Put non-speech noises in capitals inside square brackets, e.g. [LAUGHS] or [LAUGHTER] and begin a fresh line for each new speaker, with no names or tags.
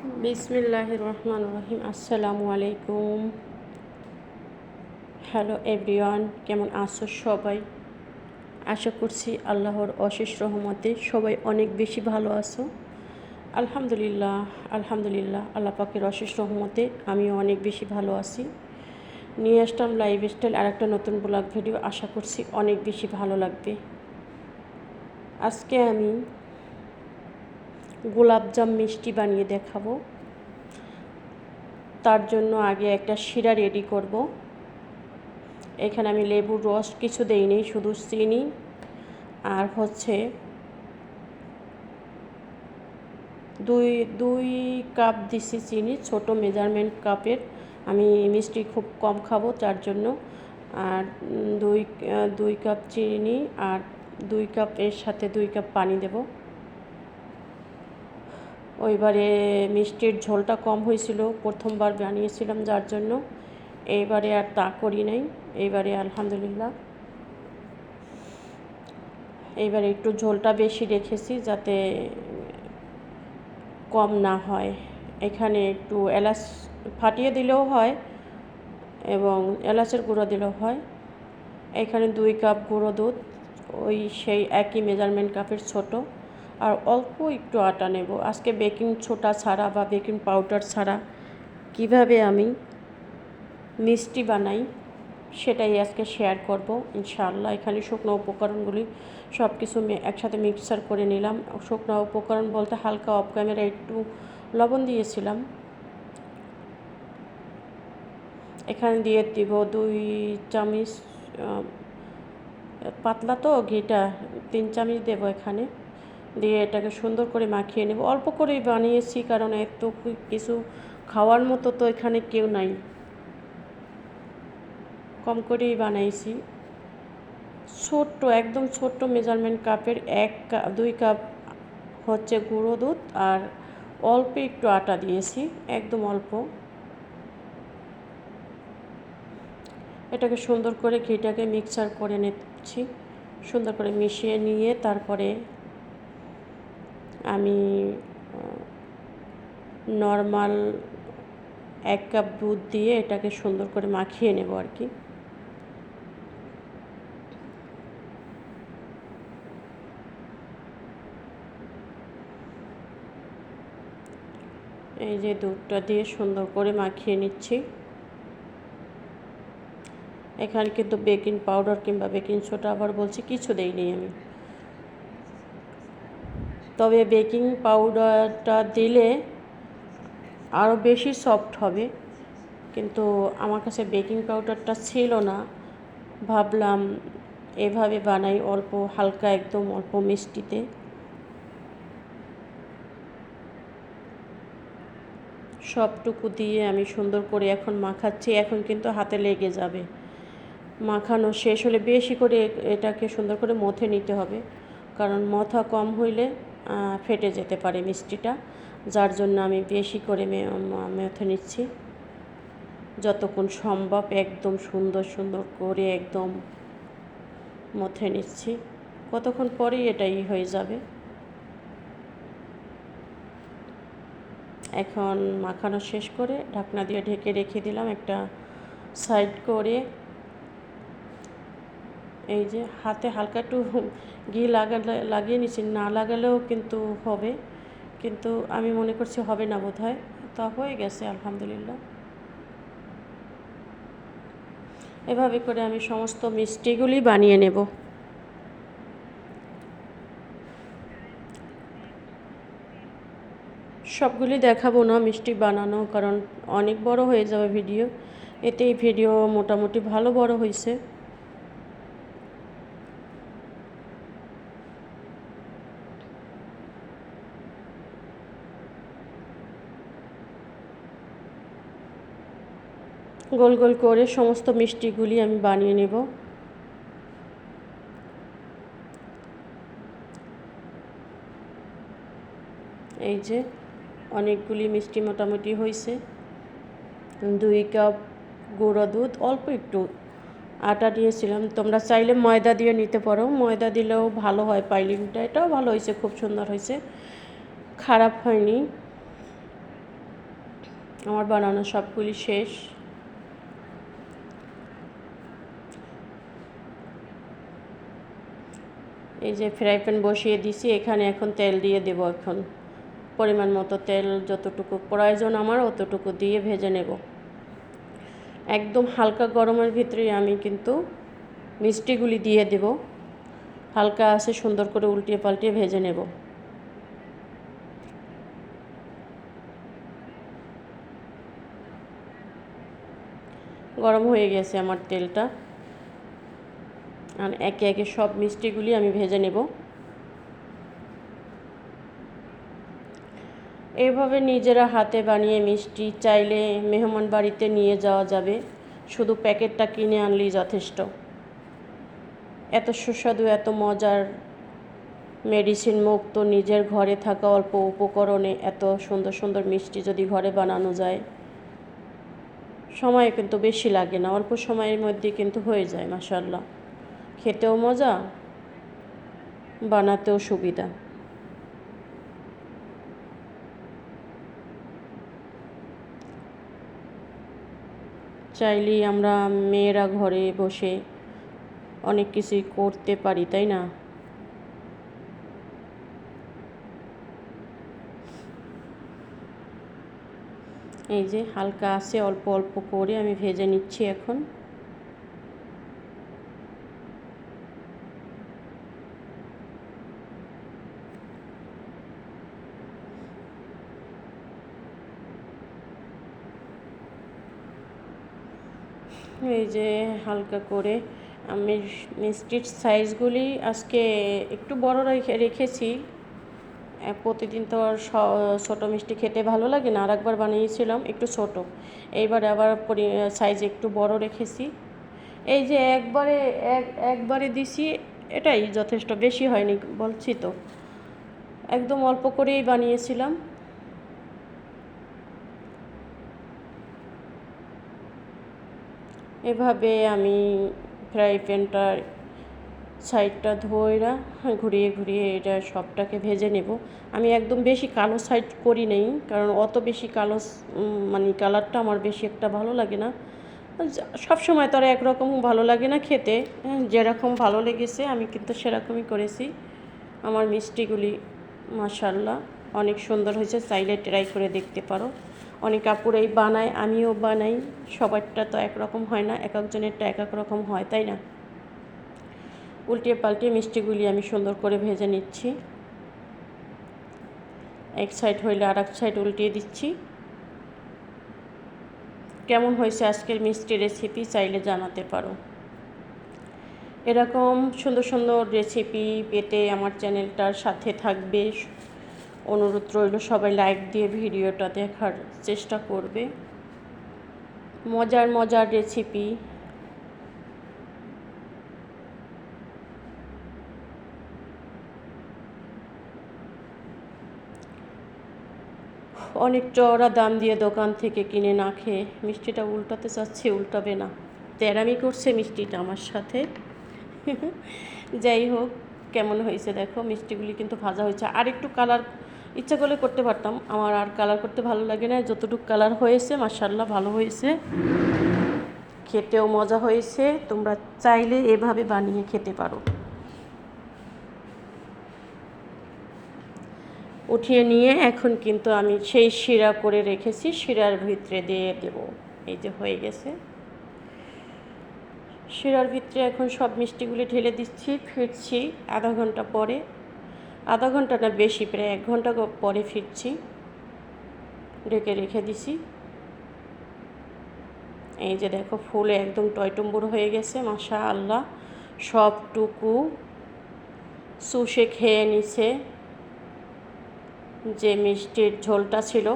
বিসমিল্লাহ রহমান রহিম আসসালামু আলাইকুম হ্যালো এভরিওয়ান কেমন আছো সবাই? আশা করছি আল্লাহর অশেষ রহমতে সবাই অনেক বেশি ভালো আছো। আলহামদুলিল্লাহ আলহামদুলিল্লাহ, আল্লাহ পাকের অশেষ রহমতে আমিও অনেক বেশি ভালো আছি। নিয়ে আসলাম লাইফ স্টাইল আর একটা নতুন ব্লগ ভিডিও আশা করছি অনেক বেশি ভালো লাগবে। আজকে আমি গোলাপজাম মিষ্টি বানিয়ে দেখাবো। তার জন্য আগে একটা শিরা রেডি করব। এখানে আমি লেবুর রস কিছু দেইনি, শুধু চিনি আর হচ্ছে দুই দুই কাপ দিছি চিনি, ছোট মেজারমেন্ট কাপের। আমি মিষ্টি খুব কম খাব তার জন্য। আর দুই দুই কাপ চিনি আর দুই কাপ এর সাথে দুই কাপ পানি দেবো। ওইবারে মিষ্টির ঝোলটা কম হয়েছিল, প্রথমবার বানিয়েছিলাম যার জন্য। এইবারে আর তা করি নাই। এইবারে আলহামদুলিল্লাহ। এইবারে একটু ঝোলটা বেশি রেখেছি যাতে কম না হয়। এখানে একটু এলাচ ফাটিয়ে দিলেও হয় এবং এলাচের গুঁড়ো দিলেও হয়। এখানে দুই কাপ গুঁড়ো দুধ, ওই সেই একই মেজারমেন্ট কাপের ছোটো। আর অল্প একটু আটা নেব। আজকে বেকিং ছোটা ছাড়া বা বেকিং পাউডার ছাড়া কীভাবে আমি মিষ্টি বানাই সেটাই আজকে শেয়ার করব। ইনশাআল্লাহ এখানে শুকনো উপকরণগুলি সব কিছু একসাথে মিক্সার করে নিলাম। শুকনো উপকরণ বলতে হালকা অফ ক্যামেরা একটু লবণ দিয়েছিলাম। এখানে দিয়ে দিব দুই চামচ পাতলা তো ঘিটা, তিন চামচ দেবো এখানে। দিয়ে এটাকে সুন্দর করে মাখিয়ে নেব। অল্প করেই বানিয়েছি, কারণ এত কিছু খাওয়ার মতো তো এখানে কেউ নাই। কম করেই বানাইছি। ছোট্ট, একদম ছোট্ট মেজারমেন্ট কাপের এক কাপ দুই কাপ হচ্ছে গুঁড়ো দুধ আর অল্প একটু আটা দিয়েছি, একদম অল্প। এটাকে সুন্দর করে ঘিটাকে মিক্সার করে নিচ্ছি, সুন্দর করে মিশিয়ে নিয়ে তারপরে আমি নর্মাল এক কাপ দুধ দিয়ে এটাকে সুন্দর করে মাখিয়ে নেব আর কি। এই যে দুধটা দিয়ে সুন্দর করে মাখিয়ে নিচ্ছি। এখানে কিন্তু বেকিং পাউডার কিংবা বেকিং সোডা আবার বলছি, কিছু দেইনি আমি। তবে বেকিং পাউডারটা দিলে আরও বেশি সফট হবে। কিন্তু আমার কাছে বেকিং পাউডারটা ছিল না। ভাবলাম এভাবে বানাই অল্প, হালকা, একদম অল্প মিষ্টিতে। সবটুকু দিয়ে আমি সুন্দর করে এখন মাখাচ্ছি। এখন কিন্তু হাতে লেগে যাবে। মাখানো শেষ হলে বেশি করে এটাকে সুন্দর করে মথে নিতে হবে। কারণ মথা কম হইলে ফেটে যেতে পারে মিষ্টিটা, যার জন্য আমি বেশি করে মেথে নিচ্ছি। যতক্ষণ সম্ভব একদম সুন্দর সুন্দর করে একদম মথে নিচ্ছি। কতক্ষণ পরেই এটাই হয়ে যাবে? এখন মাখানো শেষ করে ঢাকনা দিয়ে ঢেকে রেখে দিলাম একটা সাইড করে। এই যে হাতে হালকা একটু [LAUGHS] ঘি লাগালে, লাগিয়ে নিচ্ছি, না লাগালেও কিন্তু হবে, কিন্তু আমি মনে করছি হবে না বোধ হয় তা হয়ে গেছে, আলহামদুলিল্লাহ। এভাবে করে আমি সমস্ত মিষ্টিগুলি বানিয়ে নেব। সবগুলি দেখাবো না, মিষ্টি বানানো, কারণ অনেক বড় হয়ে যাবে ভিডিও। এতেই ভিডিও মোটামুটি ভালো বড় হয়েছে গোল গোল করে সমস্ত মিষ্টিগুলি আমি বানিয়ে নেব। এই যে অনেকগুলি মিষ্টি মোটামুটি হয়েছে দুই কাপ গুঁড়ো দুধ, অল্প একটু আটা দিয়েছিলাম। তোমরা চাইলে ময়দা দিয়ে নিতে পারো। ময়দা দিলেও ভালো হয় পাইলিংটা। এটাও ভালো হয়েছে খুব সুন্দর হয়েছে খারাপ হয়নি। আমার বানানো সবগুলি শেষ। এই যে ফ্রাই প্যান বসিয়ে দিছি, এখানে এখন তেল দিয়ে দেব এখন। পরিমাণ মতো তেল যতটুকু প্রয়োজন আমার অতটুকু দিয়ে ভেজে নেব। একদম হালকা গরমের ভিতরে আমি কিন্তু মিষ্টিগুলি দিয়ে দেব। হালকা আছে, সুন্দর করে উল্টিয়ে পাল্টিয়ে ভেজে নেব। গরম হয়ে গেছে আমার তেলটা। আর একে একে সব মিষ্টিগুলি আমি ভেজে নেব। এভাবে নিজেরা হাতে বানিয়ে মিষ্টি চাইলে মেহমান বাড়িতে নিয়ে যাওয়া যাবে। শুধু প্যাকেটটা কিনে আনলেই যথেষ্ট। এত সুস্বাদু, এত মজার মেডিসিন মুক্ত নিজের ঘরে থাকা অল্প উপকরণে এত সুন্দর সুন্দর মিষ্টি যদি ঘরে বানানো যায়, সময় কিন্তু বেশি লাগে না। অল্প সময়ের মধ্যে কিন্তু হয়ে যায় মাসাল্লাহ খেতেও মজা, বানাতেও সুবিধা। চাইলেই আমরা মেয়েরা ঘরে বসে অনেক কিছুই করতে পারি, তাই না? এই যে হালকা আছে, অল্প অল্প করে আমি ভেজে নিচ্ছি এখন। এই যে হালকা করে আমি মিষ্টির সাইজগুলি আজকে একটু বড় রেখে রেখেছি। প্রতিদিন তো আর ছোটো মিষ্টি খেতে ভালো লাগে না আর একবার বানিয়েছিলাম একটু ছোট। এইবারে আবার সাইজ একটু বড় রেখেছি। এই যে একবারে এক একবারে দিছি, এটাই যথেষ্ট, বেশি হয়নি বলছি তো। একদম অল্প করেই বানিয়েছিলাম। এভাবে আমি ফ্রাই প্যানটার সাইডটা ধোয়রা ঘুরিয়ে ঘুরিয়ে এটা সবটাকে ভেজে নেব। আমি একদম বেশি কালো সাইড করি নেই কারণ অত বেশি কালো মানে কালারটা আমার বেশি একটা ভালো লাগে না। সব সময় তো আর একরকম ভালো লাগে না খেতে হ্যাঁ, যেরকম ভালো লেগেছে আমি কিন্তু সেরকমই করেছি। আমার মিষ্টিগুলি মাসাল্লাহ অনেক সুন্দর হয়েছে চাইলে ট্রাই করে দেখতে পারো। অনেক কাপড়েই বানায়, আমিও বানাই। সবারটা তো একরকম হয় না, এক একজনেরটা এক এক রকম হয়, তাই না? উল্টিয়ে পাল্টিয়ে মিষ্টিগুলি আমি সুন্দর করে ভেজে নিচ্ছি। এক সাইড হইলে আর এক সাইড উল্টিয়ে দিচ্ছি। কেমন হয়েছে আজকের মিষ্টি রেসিপি চাইলে জানাতে পারো। এরকম সুন্দর সুন্দর রেসিপি পেতে আমার চ্যানেলটার সাথে থাকবে। অনুরোধ রইল, সবাই লাইক দিয়ে ভিডিওটা দেখার চেষ্টা করবে। মজার মজার রেসিপি অনেক চড়া দাম দিয়ে দোকান থেকে কিনে না খেয়ে মিষ্টিটা উল্টাতে চাচ্ছে, উল্টাবে না। তেরামি করছে মিষ্টিটা আমার সাথে। [LAUGHS] যাই হোক, কেমন হয়েছে দেখো, মিষ্টিগুলি কিন্তু ভাজা হয়েছে। আর একটু কালার ইচ্ছা করলে করতে পারতাম। আমার আর কালার করতে ভালো লাগে না। যতটুকু কালার হয়েছে মার্শাল্লাহ ভালো হয়েছে। খেতেও মজা হয়েছে। তোমরা চাইলে এভাবে বানিয়ে খেতে পারো। উঠিয়ে নিয়ে এখন কিন্তু আমি সেই শিরা করে রেখেছি। শিরার ভিতরে দিয়ে দেব। এই যে হয়ে গেছে। শিরার ভিতরে এখন সব মিষ্টিগুলি ঢেলে দিচ্ছি ফিরছি আধা ঘণ্টা পরে। আধা ঘণ্টা না বেশি, প্রায় এক ঘণ্টা পরে ফিরছি। ডেকে রেখে দিছি। এই যে দেখো, ফুলে একদম টয়টম্বুর হয়ে গেছে মাসা আল্লাহ সবটুকু সুষে খেয়ে নিছে। যে মিষ্টির ঝোলটা ছিল